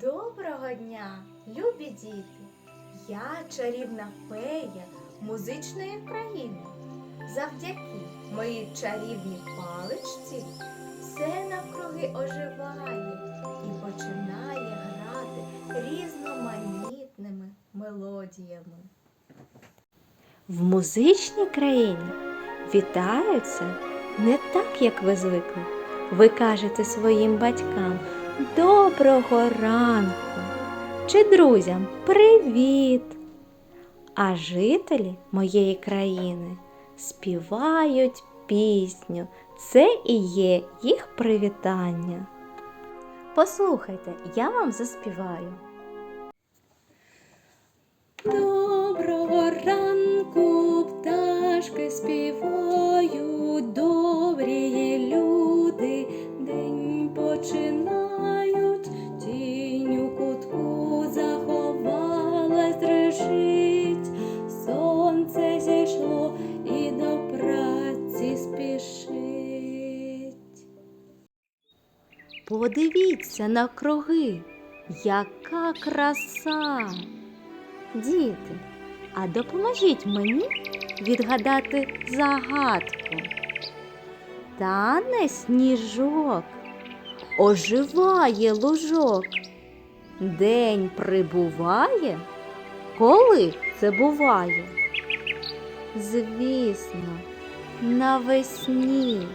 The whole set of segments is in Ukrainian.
Доброго дня, любі діти! Я чарівна фея музичної країни. Завдяки моїй чарівній паличці все навкруги оживає і починає грати різноманітними мелодіями. В музичній країні вітаються не так, як ви звикли. Ви кажете своїм батькам доброго ранку чи друзям привіт. А жителі моєї країни співають пісню. Це і є їх привітання. Послухайте, я вам заспіваю. Доброго ранку, Подивіться на круги, яка краса! Діти, а допоможіть мені відгадати загадку. Тане сніжок, оживає лужок. День прибуває, коли це буває? Звісно, навесні.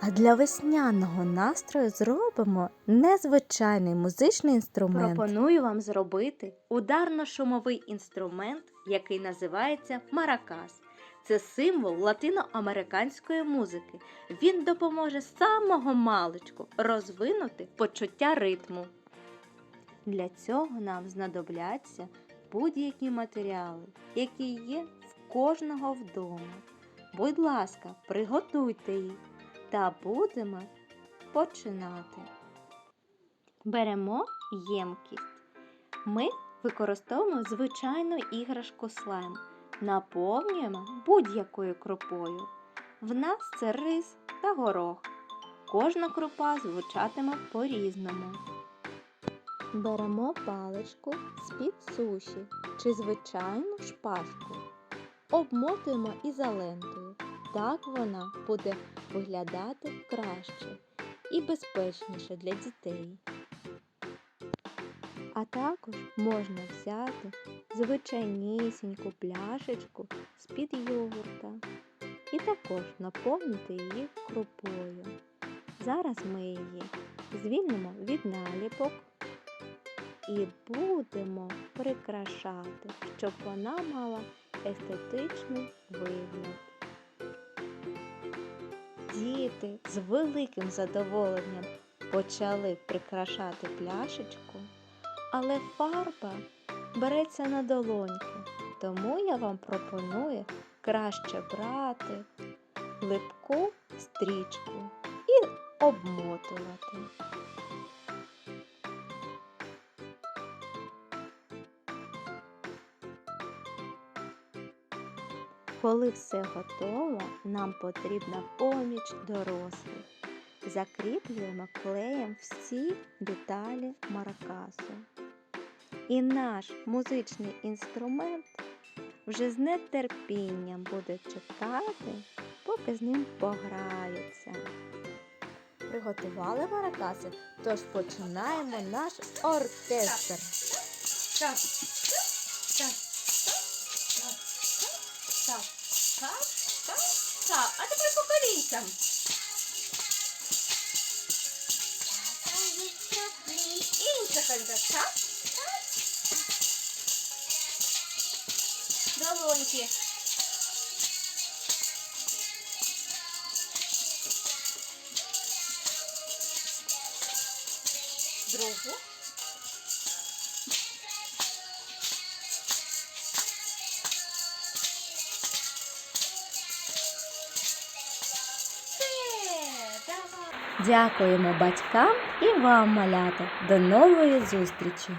А для весняного настрою зробимо незвичайний музичний інструмент. Пропоную вам зробити ударно-шумовий інструмент, який називається маракас. Це символ латиноамериканської музики. Він допоможе самого маличку розвинути почуття ритму. Для цього нам знадобляться будь-які матеріали, які є в кожного вдома. Будь ласка, приготуйте їх та будемо починати. Беремо ємкість. Ми використовуємо звичайну іграшку слайм. Наповнюємо будь-якою крупою. В нас це рис та горох. Кожна крупа звучатиме по-різному. Беремо паличку з-під суші чи звичайну шпажку. Обмотуємо ізолентою. Так вона буде виглядати краще і безпечніше для дітей. А також можна взяти звичайнісіньку пляшечку з-під йогурта і також наповнити її крупою. Зараз ми її звільнимо від наліпок і будемо прикрашати, щоб вона мала естетичний вигляд. Діти з великим задоволенням почали прикрашати пляшечку, але фарба береться на долоньки, тому я вам пропоную краще брати липку стрічку і обмотувати. Коли все готово, нам потрібна поміч дорослих. Закріплюємо клеєм всі деталі маракасу. І наш музичний інструмент вже з нетерпінням буде чекати, поки з ним пограються. Приготували маракаси, тож починаємо наш оркестр. Так, так, колінцям. Інша так. Долоньки. Другу. Дякуємо батькам і вам, малята. До нової зустрічі!